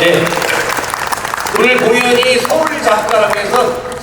네. 오늘 공연이 서울 작가라고 해서